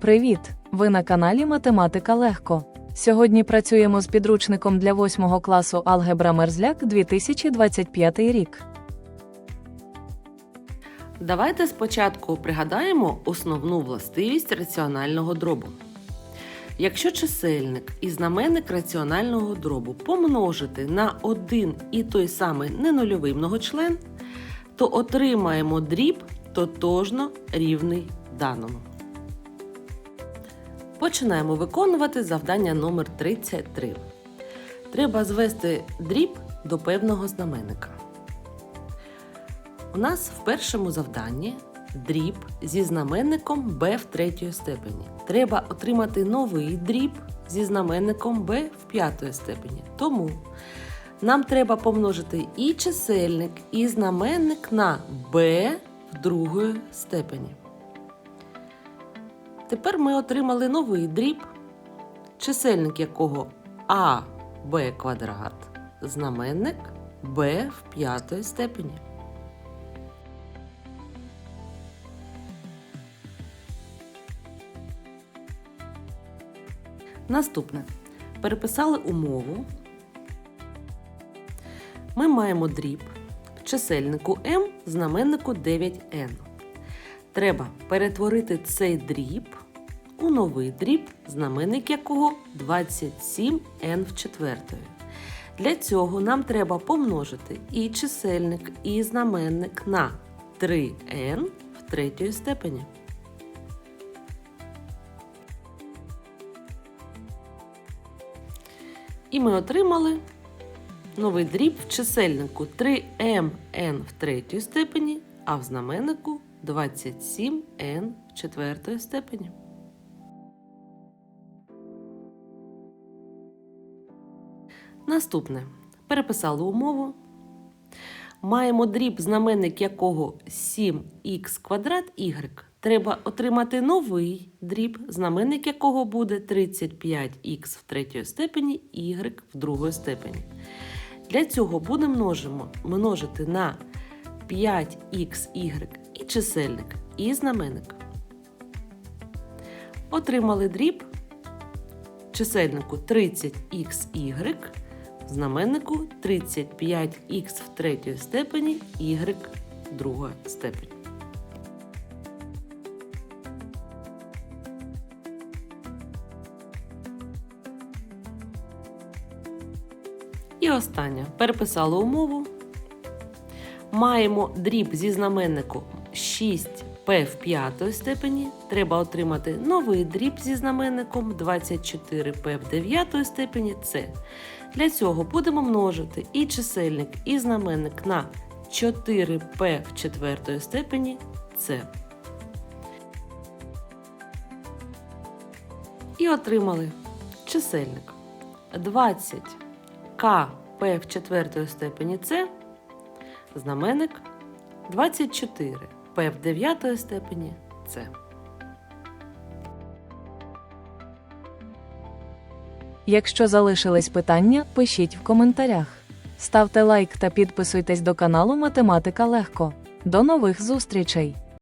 Привіт! Ви на каналі Математика Легко. Сьогодні працюємо з підручником для 8 класу Алгебра Мерзляк 2025 рік. Давайте спочатку пригадаємо основну властивість раціонального дробу. Якщо чисельник і знаменник раціонального дробу помножити на один і той самий ненульовий многочлен, то отримаємо дріб тотожно рівний даному. Починаємо виконувати завдання номер 33. Треба звести дріб до певного знаменника. У нас в першому завданні дріб зі знаменником b в третій степені. Треба отримати новий дріб зі знаменником b в п'ятої степені. Тому нам треба помножити і чисельник, і знаменник на b в другої степені. Тепер ми отримали новий дріб, чисельник якого аб квадрат, знаменник b в п'ятої степені. Наступне. Переписали умову. Ми маємо дріб в чисельнику m, знаменнику 9n. Треба перетворити цей дріб у новий дріб, знаменник якого 27n в четвертої. Для цього нам треба помножити і чисельник, і знаменник на 3n в третій степені. І ми отримали новий дріб в чисельнику 3mn в третій степені, а в знаменнику 27n в четвертої степені. Наступне. Переписали умову. Маємо дріб, знаменник якого 7х квадрат y. Треба отримати новий дріб, знаменник якого буде 35х в третій степені, y в другої степені. Для цього будемо множимо, множити на 5xy і чисельник, і знаменник. Отримали дріб чисельнику 30xy, знаменнику 35х в третій степені, y в другої степені. І останнє. Переписали умову. Маємо дріб зі знаменником 6p в п'ятої степені. Треба отримати новий дріб зі знаменником 24p в дев'ятої степені С. Для цього будемо множити і чисельник, і знаменник на 4p в четвертої степені С. І отримали чисельник 20 К П в четвертої степені С, знаменник 24 П в дев'ятої степені С. Якщо залишились питання, пишіть в коментарях. Ставте лайк та підписуйтесь до каналу Математика Легко. До нових зустрічей!